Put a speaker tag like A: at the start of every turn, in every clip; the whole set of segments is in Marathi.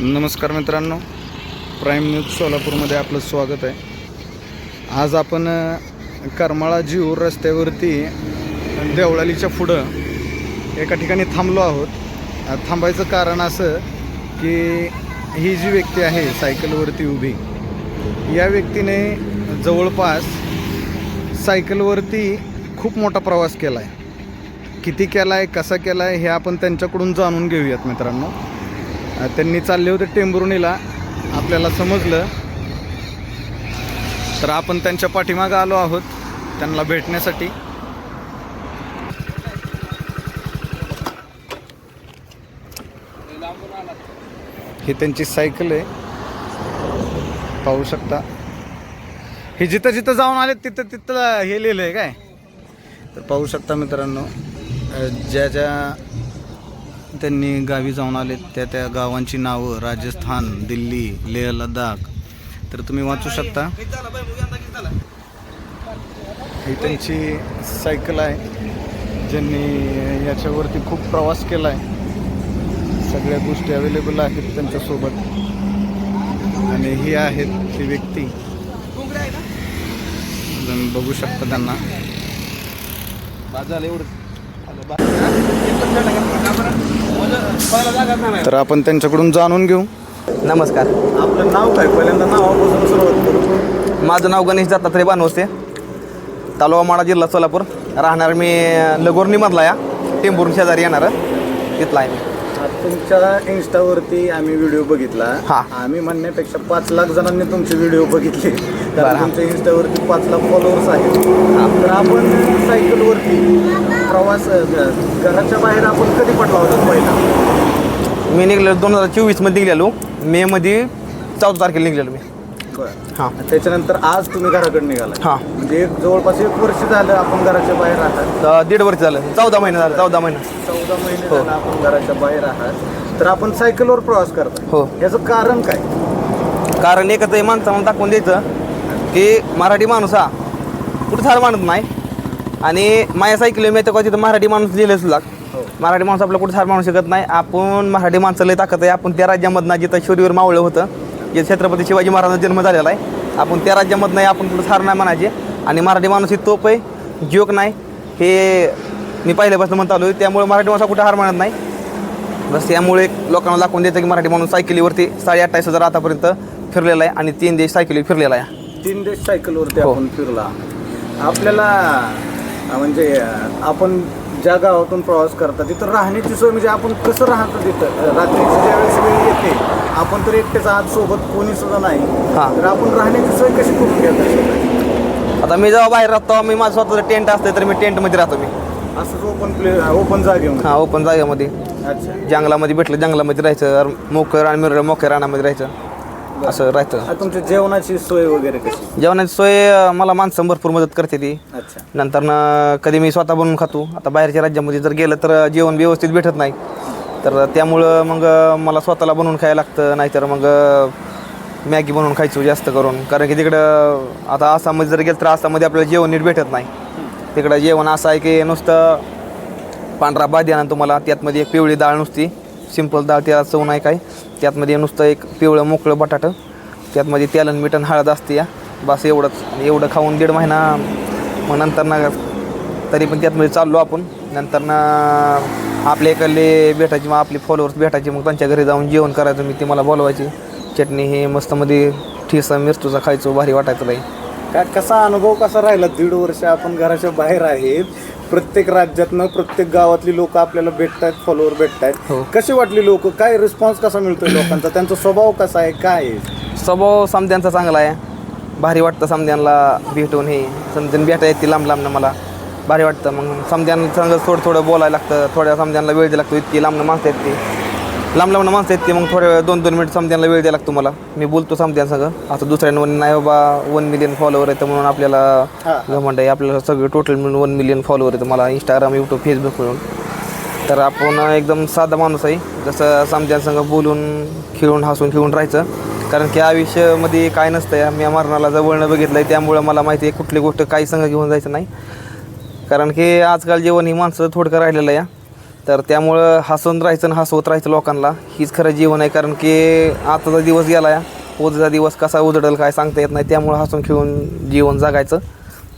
A: नमस्कार मित्रांनो. प्राईम न्यूज सोलापूरमध्ये आपलं स्वागत आहे. आज आपण करमाळा जीव रस्त्यावरती देवळालीच्या पुढं एका ठिकाणी थांबलो आहोत. थांबायचं कारण असं की ही जी व्यक्ती आहे सायकलवरती उभी या व्यक्तीने जवळपास सायकलवरती खूप मोठा प्रवास केला आहे किती केला आहे कसा केला आहे हे आपण त्यांच्याकडून जाणून घेऊयात मित्रांनो. त्यांनी चालले होते टेंभुर्णीला. आपल्याला समजलं. तर आपण त्यांच्या पाठीमागं आलो आहोत त्यांना भेटण्यासाठी. ही त्यांची सायकल आहे. पाहू शकता. हे जिथं जिथं जाऊन आले तिथं तिथं हे लिहिलं आहे काय? तर पाहू शकता मित्रांनो ज्या ज्या त्यांनी गावी जाऊन आले त्या त्या गावांची नावं राजस्थान दिल्ली लेह लडाख तर तुम्ही वाचू शकता. ही त्यांची सायकल आहे. ज्यांनी याच्यावरती खूप प्रवास केला आहे सगळ्या गोष्टी अवेलेबल आहेत त्यांच्यासोबत. आणि ही आहेत ती व्यक्ती. बघू शकता त्यांना. एवढं. तर आपण त्यांच्याकडून जाणून घेऊ.
B: नमस्कार.
A: आपलं नाव काय? पहिल्यांदा नावापासून सुरुवात करू.
B: माझं नाव गणेश दत्तात्रय बानवसे तालुका माडा जिल्हा सोलापूर. राहणार मी लगोर्नीमधला या. टेंभूर शेजारी येणार. तिथला आहे
A: तुमच्या इन्स्टावरती आम्ही व्हिडिओ बघितला.
B: हा.
A: आम्ही म्हणण्यापेक्षा पाच लाख जणांनी तुमचे व्हिडिओ बघितले. कारण
B: हा.
A: तुमच्या इन्स्टावरती पाच लाख फॉलोअर्स आहेत. तर आपण सायकलवरती प्रवास घराच्या बाहेर आपण कधी पडला होता पहिला?
B: मी निघलेलो दोन हजार चोवीसमध्ये निघलेलो. मेमध्ये चौदा तारखेला निघलेलो मी. हां.
A: त्याच्यानंतर आज तुम्ही घराकडे निघाला
B: हां.
A: म्हणजे जवळपास एक वर्ष झालं आपण घराच्या बाहेर आहात.
B: दीड वर्ष झालं. चौदा महिने झालं चौदा महिने.
A: चौदा महिने
B: हो.
A: झालं आपण घराच्या बाहेर आहात. तर आपण सायकलवर प्रवास करता.
B: हो.
A: याचं कारण काय?
B: कारण एकच आहे माणसाला दाखवून द्यायचं की मराठी माणूस हा कुठं थार मानत नाही आणि माझ्या सायकल मी तर तिथं मराठी माणूस लिहिलं सुद्धा.
A: हो.
B: मराठी माणूस आपलं कुठं थार माणू शकत नाही. आपण मराठी माणसाला लय ताकद आहे. आपण त्या राज्यामधनं जिथं शोरीवर मावळं होतं. जे छत्रपती शिवाजी महाराजांचा जन्म झालेला आहे. आपण त्या राज्यामधनं आपण कुठं थार नाही म्हणायचे. आणि मराठी माणूस ही तोप आहे जोक नाही. हे मी पहिल्यापासून म्हणतो आलो त्यामुळे मराठी माणूस कुठं हार मानत नाही. बस त्यामुळे लोकांना दाखवून द्यायचं की मराठी माणूस सायकलीवरती साडे अठ्ठावीस हजार आतापर्यंत फिरलेला आहे आणि तीन देश सायकली फिरलेला आहे.
A: तीन देश सायकलवरती
B: हो.
A: आपण फिरला. आपल्याला म्हणजे आपण ज्या गावातून प्रवास करता तिथं राहण्याची सोय म्हणजे आपण कसं राहतो तिथं? रात्रीची ज्यावेळेस वेळ येते आपण तर एकटेच आज सोबत कोणी सुद्धा नाही. तर आपण राहण्याची सोय कशी करून घेतात?
B: आता मी जेव्हा बाहेर राहतो मी माझं स्वतःचं टेंट असतं तर मी टेंटमध्ये राहतो मी.
A: असंच ओपन प्ले ओपन जागेमध्ये?
B: हां ओपन जागेमध्ये.
A: अच्छा.
B: जंगलामध्ये भेटलं जंगलामध्ये राहायचं मोकळं आणि मिरळ मोकळ्या रानामध्ये राहायचं. असं राहायचं
A: आता तुमच्या जेवणाची सोय वगैरे कशी?
B: जेवणाची सोय अं, मला माणसं भरपूर मदत करते ती.
A: अच्छा.
B: नंतर न कधी मी स्वतः बनवून खातो. आता बाहेरच्या राज्यामध्ये जर गेलं तर जेवण व्यवस्थित भेटत नाही. तर त्यामुळं मग मला स्वतःला बनवून खायला लागतं. नाहीतर मग मॅगी बनवून खायचो जास्त करून. कारण की तिकडं आता आसाममध्ये जर गेलं तर आसाममध्ये आपल्याला जेवण नीट भेटत नाही. तिकडं जेवण असं आहे की नुसतं पांढरा भात देणार तुम्हाला. त्यातमध्ये एक पिवळी डाळ नुसती. सिंपल डाळ त्याला चव नाही काय त्यातमध्ये नुसतं एक पिवळं मोकळं बटाटं. त्यातमध्ये तेलन मिठन हळद असते या. बस एवढंच. एवढं खाऊन दीड महिना मग नंतर ना तरी पण त्यातमध्ये चाललो आपण. नंतर ना आपल्या इकडले भेटायचे मग आपले फॉलोअर्स भेटायचे मग त्यांच्या घरी जाऊन जेवण करायचं मी ते मला बोलवायची. चटणी हे मस्तमध्ये ठिसा मिरचूचा खायचो भारी वाटायचं बाई.
A: काय कसा अनुभव कसा राहिला? दीड वर्ष आपण घराच्या बाहेर आहेत. प्रत्येक राज्यातनं प्रत्येक गावातली लोक आपल्याला भेटतात फॉलोअर भेटतात
B: हो.
A: कशी वाटली लोक? काय रिस्पॉन्स कसा मिळतोय लोकांचा? त्यांचा स्वभाव कसा आहे? काय आहे?
B: स्वभाव समद्यांचा चांगला आहे. भारी वाटतं समद्यांना भेटून हे. समजून भेटा येते लांब लांबनं मला. भारी वाटतं. मग समद्यांसंग थोडं थोडं बोलायला लागतं. थोड्या समद्यांना वेळ द्यायला लागतो. इतकी लांबनं माणसं आहेत ती. लांब लांबनं माणसं आहेत ती मग थोड्या वेळ दोन दोन मिनिट समद्यांना वेळ द्यायला लागतो मला. मी बोलतो समद्यांसंग आता दुसऱ्यांवर नाही बाबा वन मिलियन फॉलोवर येतं म्हणून आपल्याला. घमंड आहे. आपल्याला सगळं टोटल मिळून वन मिलियन फॉलोवर येतं मला इंस्टाग्राम यूट्यूब फेसबुक मिळून. तर आपण एकदम साधा माणूस आहे. जसं समजांसंग बोलून खेळून हसून खेळून राहायचं. कारण की आयुष्यामध्ये काय नसतं या. मी मरणाला जवळनं बघितलं आहे त्यामुळं मला माहिती आहे कुठली गोष्ट काही संग घेऊन जायचं नाही. कारण की आजकाल जेवण ही माणसं थोडकं राहिलेलं आहे तर त्यामुळं हसून राहायचं आणि हसवत राहायचं लोकांना. हीच खरं जीवन आहे कारण की आताचा दिवस गेला या उद्याचा दिवस कसा उजडेल काय सांगता येत नाही त्यामुळं हसून खेळून जीवन जगायचं.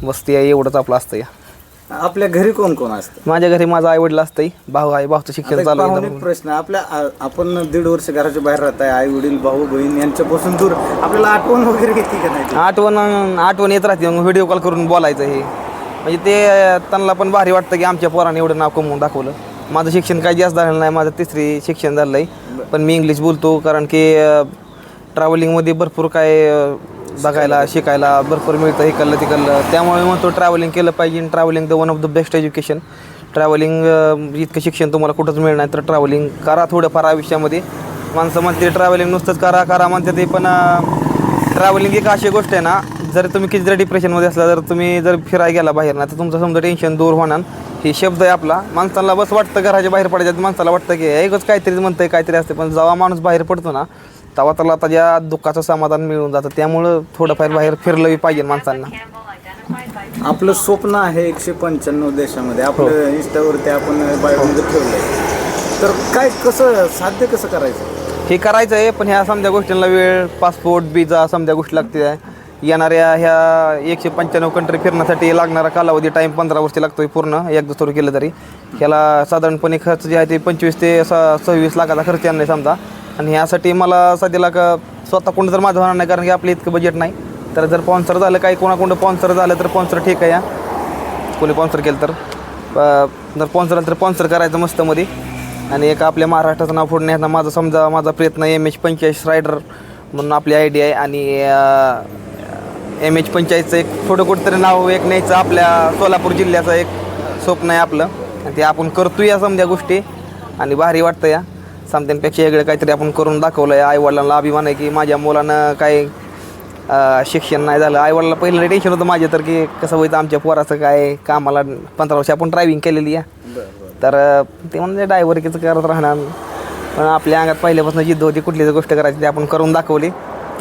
B: बस ते एवढंच आपलं असतं या.
A: आपल्या घरी कोण कोण असतं?
B: माझ्या घरी माझा आई वडील असतंय. भाऊ आहे भाऊचं शिक्षण
A: आता एक
B: चालू आहे
A: भावनिक प्रश्न आपल्या आ- आपण दीड वर्ष घराच्या बाहेर राहताय आई वडील भाऊ बहीण यांच्यापासून दूर. आपल्याला आठवण वगैरे घेते का नाही?
B: आठवण आठवण येत राहते मग व्हिडिओ कॉल करून बोलायचं हे. म्हणजे ते त्यांना पण भारी वाटतं की आमच्या पोराने एवढं नाव कमवून दाखवलं. माझं शिक्षण काही जास्त झालेलं नाही माझं तिसरी शिक्षण झालं आहे पण मी इंग्लिश बोलतो कारण की ट्रॅव्हलिंगमध्ये भरपूर काय बघायला शिकायला भरपूर मिळतं हे कळलं तिकडलं. त्यामुळे म्हणतो ट्रॅव्हलिंग केलं पाहिजे travelling the one of the best education travelling इतकं शिक्षण तुम्हाला कुठंच मिळणार नाही तर ट्रॅव्हलिंग करा थोडंफार आयुष्यामध्ये. माणसं म्हणते ट्रॅव्हलिंग नुसतंच करा करा म्हणते ते पण ट्रॅव्हलिंग एक अशी गोष्ट आहे ना जर तुम्ही किती जर डिप्रेशनमध्ये असला जर तुम्ही जर फिरायला गेला बाहेर ना तर तुमचं समजा टेन्शन दूर होणार. हे शब्द आहे आपला. माणसाला बस वाटतं घराच्या बाहेर पडायचं. माणसाला वाटतं की एकच काहीतरी म्हणतंय काहीतरी असते पण जेव्हा माणूस बाहेर पडतो ना तेव्हा त्याला त्याच्या दुःखाचं समाधान मिळून जातं त्यामुळं थोडंफार बाहेर फिरलंही पाहिजे माणसांना.
A: आपलं स्वप्न आहे एकशे पंच्याण्णव देशामध्ये.
B: हो.
A: आपलं इंस्टावरती आपण बायोमध्ये ठेवलंय. तर काय कसं साध्य कसं करायचं?
B: हे करायचं आहे पण ह्या समजा गोष्टींना वेळ पासपोर्ट विजा समजा गोष्टी लागते येणाऱ्या ह्या एकशे पंच्याण्णव कंट्री फिरण्यासाठी लागणारा कालावधी टाईम पंधरा वर्षी लागतो आहे पूर्ण. एकदा सुरू केलं तरी. ह्याला साधारणपणे खर्च जे आहे ते पंचवीस ते स सव्वीस लाखाचा खर्च येणार नाही समजा. आणि ह्यासाठी मला सध्याला का स्वतः कोण जर माझं होणार नाही कारण की आपलं इतकं बजेट नाही. तर जर स्पॉन्सर झालं काही कोणाकोणतं स्पॉन्सर झालं तर स्पॉन्सर ठीक आहे या. कोणी स्पॉन्सर केलं तर. जर स्पॉन्सर झालं तर स्पॉन्सर करायचं मस्तमध्ये आणि एक आपल्या महाराष्ट्राचं नाव पुढे न्यायचा माझा समजा माझा प्रयत्न एम एच पंचेचाळीस रायडर म्हणून आपली आय डी आहे. आणि एम एच पंचायतचं एक थोडं कुठंतरी नाव एक न्यायचं आपल्या सोलापूर जिल्ह्याचं एक स्वप्न आहे आपलं. आणि ते आपण करतो या समजा गोष्टी. आणि भारी वाटतं या. समत्यांपेक्षा वेगळं काहीतरी आपण करून दाखवलं आहे आईवडिलांना अभिमान आहे की माझ्या मुलानं काय शिक्षण नाही झालं. आईवडिला पहिलं टेन्शन होतं माझं तर की कसं होईल आमच्या पोराचं काय कामाला पंधरा वर्ष आपण ड्रायव्हिंग केलेली आहे तर ते म्हणजे ड्रायव्हरकीचं करत राहणार. पण आपल्या अंगात पहिल्यापासून जिद्द होती कुठलीच गोष्ट करायची ती आपण करून दाखवली.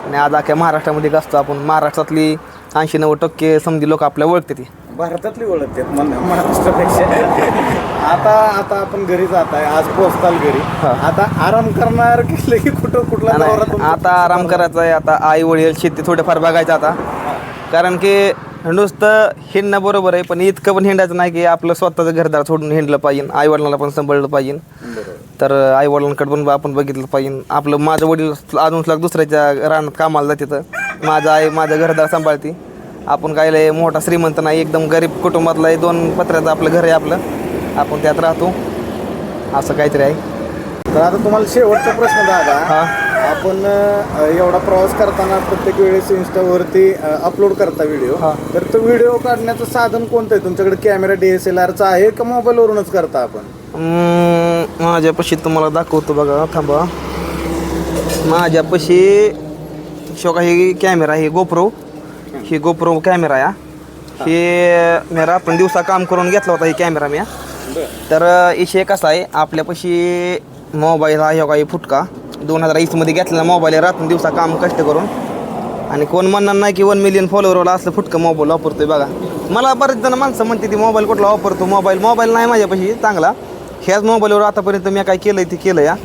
B: आणि आज अख्ख्या महाराष्ट्रामध्ये असतो आपण. महाराष्ट्रातली ऐंशी नव्वद टक्के समधी लोक आपल्या ओळखते ती
A: भारतातली ओळखतात मन महाराष्ट्रापेक्षा. आता आता आपण घरी जात आहे. आज पोहोचताल घरी. आता आराम करणार केलं की कुठं कुठला
B: आता आराम करायचा आहे. आता आई वडील शेती थोडंफार बघायचं आता. कारण की नुसतं हिंडणं बरोबर आहे पण इतकं पण हिंडायचं नाही की आपलं स्वतःचं घरदार सोडून हिंडलं पाहिजे आई वडिलांना पण सांभाळलं पाहिजे. तर आई वडिलांकडे पण आपण बघितलं पाहिजे. आपलं माझं वडील अजून दुसऱ्याच्या रानात कामाला जाते तर माझं आई माझं घरदार सांभाळते. आपण काय मोठा श्रीमंत नाही एकदम गरीब कुटुंबातलं आहे दोन पत्र्याचं आपलं घर आहे आपलं. आपण त्यात राहतो. असं काहीतरी आहे.
A: तर आता तुम्हाला शेवटचा प्रश्न दादा.
B: हा.
A: आपण एवढा प्रवास करताना प्रत्येक वेळेस इंस्टावरती अपलोड करता व्हिडिओ
B: हा.
A: तर तो व्हिडिओ काढण्याचं साधन कोणतं आहे? तुमच्याकडे कॅमेरा डी एस एल आरचा आहे का मोबाईलवरूनच करता आपण?
B: माझ्यापाशी तुम्हाला दाखवतो बघा. थांबा. माझ्यापाशी शोका ही कॅमेरा ही गोप्रो ही गोप्रो कॅमेरा या. हे मी रात्र दिवसा काम करून घेतला होता ही कॅमेरा मी. तर विषय कसा आहे? आपल्यापाशी मोबाईल हा काही फुटका. दोन हजार वीसमध्ये घेतलेला मोबाईल आहे रात्र दिवसा काम कष्ट करून. आणि कोण म्हणणार नाही की वन मिलियन फॉलोअरवाला असलं फुटकं मोबाईल वापरतोय बघा. मला बरेच जण माणसं म्हणते ती मोबाईल कुठला वापरतो? मोबाईल मोबाईल नाही माझ्यापाशी चांगला. ह्याच मोबाईलवर आतापर्यंत मी काय केलं ते केलं या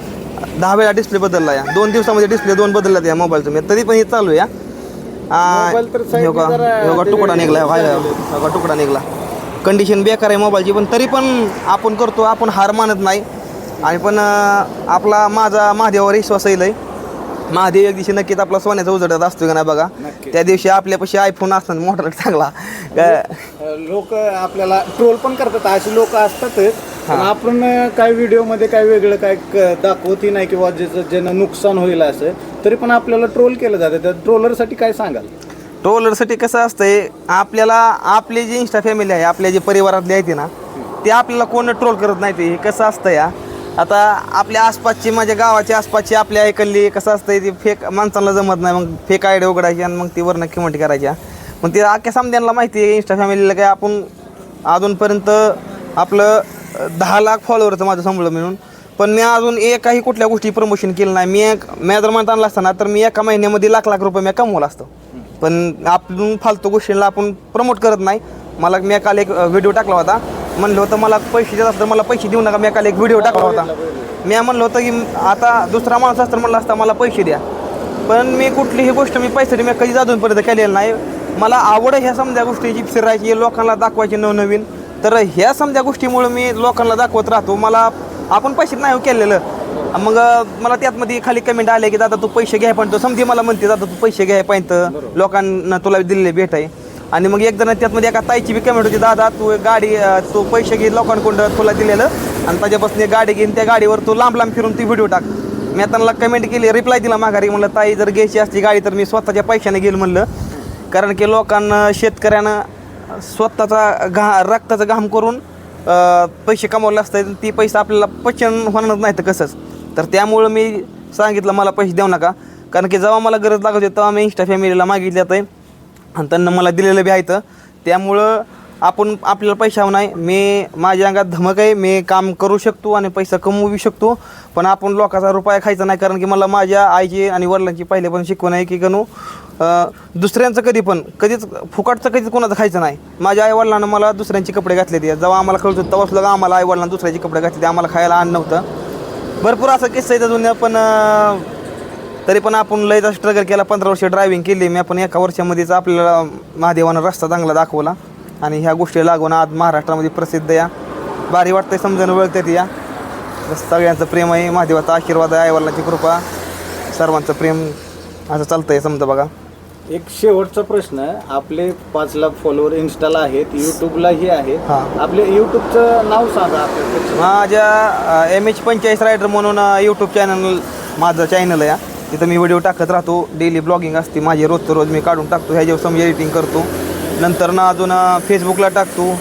B: दहा वेळा डिस्प्ले बदलला या. दोन दिवसामध्ये डिस्प्ले दोन बदलला या मोबाईलचं मी तरी पण हे चालू आहे या तुकडा निघला का तुकडा निघला. कंडिशन बेकार आहे मोबाईलची पण तरी पण आपण करतो आपण हार मानत नाही. आणि पण आपला माझा महादेवावर विश्वास येईल. महादेव एक दिवशी नक्कीच आपला सोन्याचा उजडत असतो का नाही बघा. त्या दिवशी आपल्यापाशी आयफोन असताना मोठा चांगला.
A: लोक आपल्याला ट्रोल पण करतात अशी लोक असतातच पण आपण काय व्हिडिओमध्ये काय वेगळं काय दाखवतही नाही किंवा ज्याचं ज्यानं नुकसान होईल असं तरी पण आपल्याला ट्रोल केलं जातं. त्या ट्रोलरसाठी काय सांगाल?
B: ट्रोलरसाठी कसं असतंय आपल्याला आपले जे इंस्टा फॅमिली आहे आपल्या जे परिवारातले आहेत ना ते आपल्याला कोण ट्रोल करत नाही ते कसं असतं या आता आपल्या आसपासची म्हणजे माझ्या गावाच्या आसपासची आपल्या ऐकली कसं असतं ती फेक माणसांना जमत नाही मग फेक आयडिया उघडायची आणि मग ती वरनं किंमती करायच्या. मग ते अख्ख्या समद्यांना माहिती आहे इंस्टा फॅमिलीला काय आपण अजूनपर्यंत आपलं दहा लाख फॉलोअरचं माझं सांभाळलं मिळून पण मी अजून एकाही कुठल्या गोष्टी प्रमोशन केलं नाही. मी एक मी जर म्हणत आणला असताना तर मी एका महिन्यामध्ये लाख लाख रुपये मी कमवला असतो. पण आपण फालतू गोष्टींना आपण प्रमोट करत नाही. मला मी काल एक व्हिडिओ टाकला होता. म्हणलं होतं मला पैसे देत असतं मला पैसे देऊ नका मी काल एक व्हिडिओ टाकला होता. मी म्हणलं होतं की आता दुसरा माणूस असतं म्हणलं असता मला पैसे द्या. पण मी कुठलीही गोष्ट मी पैसे मी कधीच अजूनपर्यंत केलेलं नाही. मला आवड आहे ह्या समजा गोष्टीची फिरायची लोकांना दाखवायची नवनवीन. तर ह्या समजा गोष्टीमुळे मी लोकांना दाखवत राहतो. मला आपण पैसे नाही हो केलेलं. मग मला त्यातमध्ये खाली कमेंट आले की दादा तू पैसे घ्याय पण तो समजी मला म्हणते दादा तू पैसे घ्याय पाहिजे लोकांना तुला दिलेले भेट आहे. आणि मग एकदा त्यातमध्ये एका ताईची बी कमेंट होती दादा तू गाडी तू पैसे घे लोकांकडून तुला दिलेलं. आणि त्याच्यापासून गाडी घेऊन त्या गाडीवर तू लांब लांब फिरून ती व्हिडिओ टाक. मी त्यांना कमेंट केली रिप्लाय दिला माघारी म्हणलं ताई जर घ्यायची असती गाडी तर मी स्वतःच्या पैशाने घेईल म्हणलं. कारण की लोकांना शेतकऱ्यानं स्वतःचा घा रक्ताचा घाम करून पैसे कमावले असतात ती पैसे आपल्याला पचन होणार नाही तर कसंच तर त्यामुळं मी सांगितलं मला पैसे देऊ नका. कारण की जेव्हा मला गरज लागत होती तेव्हा मी इंस्टा फॅमिलीला मागितल्यात आहे आणि त्यांना मला दिलेलं बी आहे त्यामुळं आपण आपल्याला पैसा नाही मी माझ्या अंगात धमक आहे मी काम करू शकतो आणि पैसा कमवू शकतो पण आपण लोकांचा रुपया खायचा नाही कारण की मला माझ्या आईची आणि वडिलांची पहिले पण शिकवण आहे की गणू दुसऱ्यांचं कधी पण कधीच फुकटचं कधीच कोणाचं खायचं नाही. माझ्या आई वडिलांना मला दुसऱ्यांचे कपडे घातले ते जेव्हा आम्हाला कळत होतं तेव्हा सुद्धा आम्हाला आई वडिलांना दुसऱ्याचे कपडे घातले ते आम्हाला खायला आण नव्हतं. भरपूर असं किस्सा आहे जुन्या पण तरी पण आपण लयचा स्ट्रगल केला. पंधरा वर्ष ड्रायव्हिंग केली. मी आपण एका वर्षामध्येच आपल्याला महादेवानं रस्ता चांगला दाखवला. आणि ह्या गोष्टी लागून आज महाराष्ट्रामध्ये प्रसिद्ध या. भारी वाटतंय समजून वळतात या. सगळ्यांचं प्रेम आहे. महादेवाचा आशीर्वाद आहे. आईवडिलांची कृपा. सर्वांचं प्रेम असं चालतंय समजा बघा.
A: एक शेवटचा प्रश्न आपले पाच लाख फॉलोअर इन्स्टाला आहेत. युट्यूबलाही आहेत.
B: हां.
A: आपले युट्यूबचं नाव सांगा आपल्या
B: माझ्या एम एच पंचेचाळीस रायडर म्हणून यूट्यूब चॅनल माझं चॅनल आहे. तिथं मी व्हिडिओ टाकत राहतो. डेली ब्लॉगिंग असते माझे. रोजचं रोज मी काढून टाकतो. ह्याच्यावर समजा एडिटिंग करतो. नंतर ना अजून फेसबुकला टाकतो.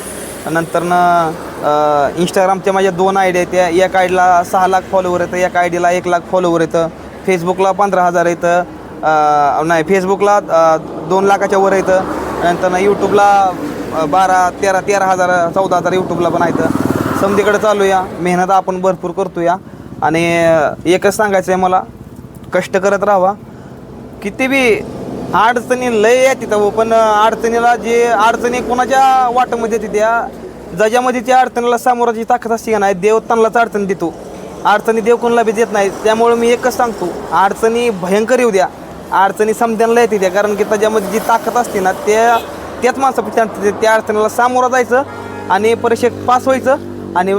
B: नंतर ना इंस्टाग्रामच्या माझ्या दोन आयडिया आहेत. त्या एक आयडीला सहा लाख फॉलोवर येतं एका आयडीला एक लाख फॉलोवर येतं फेसबुकला पंधरा हजार येतं नाही फेसबुकला दोन लाखाच्या वर येतं नंतर यूट्यूबला बारा तेरा तेरा हजार चौदा हजार यूट्यूबला पण येतं समधीकडे चालू या मेहनत आपण भरपूर करतो या आणि एकच सांगायचं आहे मला. कष्ट करत राहावा. किती बी अडचणी लय आहे तिथं पण अडचणीला जे अडचणी कोणाच्या वाटामध्ये येते त्या जजामध्ये त्या अडचणीला सामोराची ताकद असते का नाही देव त्यांनाच अडचण देतो. अडचणी देव कोणाला बी देत नाही त्यामुळे मी एकच सांगतो अडचणी भयंकर येऊ द्या. अडचणी समजायला येते त्या कारण की त्याच्यामध्ये जी ताकद असते ना त्या त्याच माणसापेक्षा त्या अडचणीला सामोरं जायचं आणि परीक्षेत पास व्हायचं आणि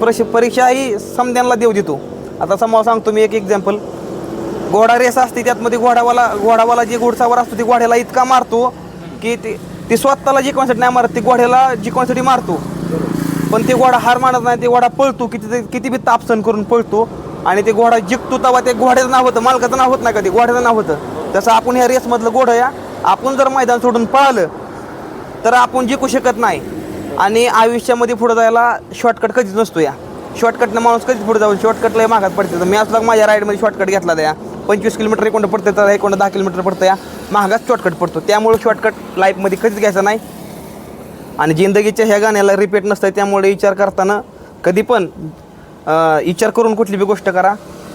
B: परीक्षा परीक्षाही समजायला समद्यांना देव देतो. आता समोर सांगतो मी एक एक्झाम्पल घोडा रेस असते त्यातमध्ये घोडावाला घोडावाला जे घोडसावर असतो ते घोड्याला इतका मारतो की ते ते स्वतःला जिंकण्यासाठी नाही मारत ते घोड्याला जिंकण्यासाठी मारतो. पण ते घोडा हार मानत नाही ते घोडा पळतो किती ते- किती बी तापसन करून पळतो आणि ते घोडा जिंकतो तेव्हा ते घोड्याचं नाव होतं मालकाचं नाव होत नाही का कधी घोड्याचं नाव होतं. तसं आपण ह्या रेसमधलं घोडं या आपण जर मैदान सोडून पळालं तर आपण जिंकू शकत नाही. आणि आयुष्यामध्ये पुढे जायला शॉर्टकट कधीच नसतो या. शॉर्टकटनं माणूस कधीच पुढे जाऊ शॉर्टकटला मागात पडते. तर मी असला माझ्या राईडमध्ये शॉर्टकट घेतला त्या. पंचवीस किलोमीटर एक पडतं तर एक दहा किलोमीटर पडतं या महागात शॉर्टकट पडतो. त्यामुळे शॉर्टकट लाईफमध्ये कधीच घ्यायचा नाही. आणि जिंदगीच्या ह्या गाण्याला रिपीट नसतं त्यामुळे विचार करताना कधी पण विचार करून कुठली बी गोष्ट करा.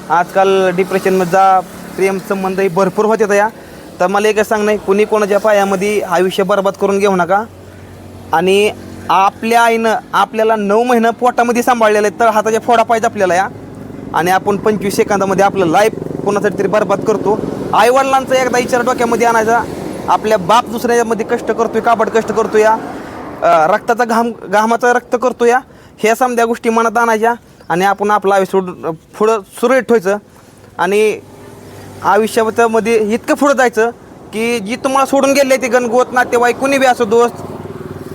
B: आजकाल डिप्रेशनमध्ये जा प्रेम संबंधही भरपूर होते या. तर मला एकच सांग नाही कुणी कोणाच्या पायामध्ये आयुष्य बरबाद करून घेऊ नका. आणि आपल्या आईनं आपल्याला नऊ महिनं पोटामध्ये सांभाळलेलं आहे तर हाताच्या फोडा पाहिजे आपल्याला या. आणि आपण पंचवीस सेकंदामध्ये आपलं लाईफ कोणासाठी तरी बरबाद करतो. आईवडिलांचा एकदा विचार डोक्यामध्ये आणायचा. आपल्या बाप दुसऱ्यामध्ये कष्ट करतोय काबड कष्ट करतो या रक्ताचा घाम घामाचा रक्त करतो या ह्या समध्या गोष्टी मनात आणायच्या आणि आपण आपलं आयुष्य सोडून पुढं सुरळीत ठेवायचं. आणि आयुष्यामध्ये इतकं पुढं जायचं की जी तुम्हाला सोडून गेले ते गणगोत नातेवाईक कुणी बी असो दोस्त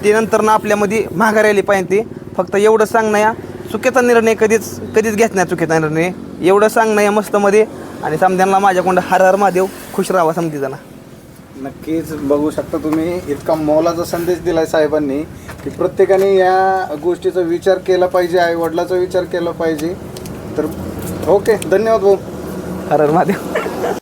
B: ते नंतर ना आपल्यामध्ये माघारी आली पाहिजे ते. फक्त एवढं सांगणं या चुकीचा निर्णय कधीच कधीच घेत नाही चुकीचा निर्णय. एवढं सांगणं या मस्तमध्ये आणि समध्यांना माझ्याकडं हर हर महादेव खुश राहावा समधी
A: नक्कीच बघू शकता तुम्ही इतका मौलाचा संदेश दिलाय साहेबांनी की प्रत्येकाने या गोष्टीचा विचार केला पाहिजे आई वडिलाचा विचार केला पाहिजे. तर ओके धन्यवाद भाऊ.
B: हर हर महादेव.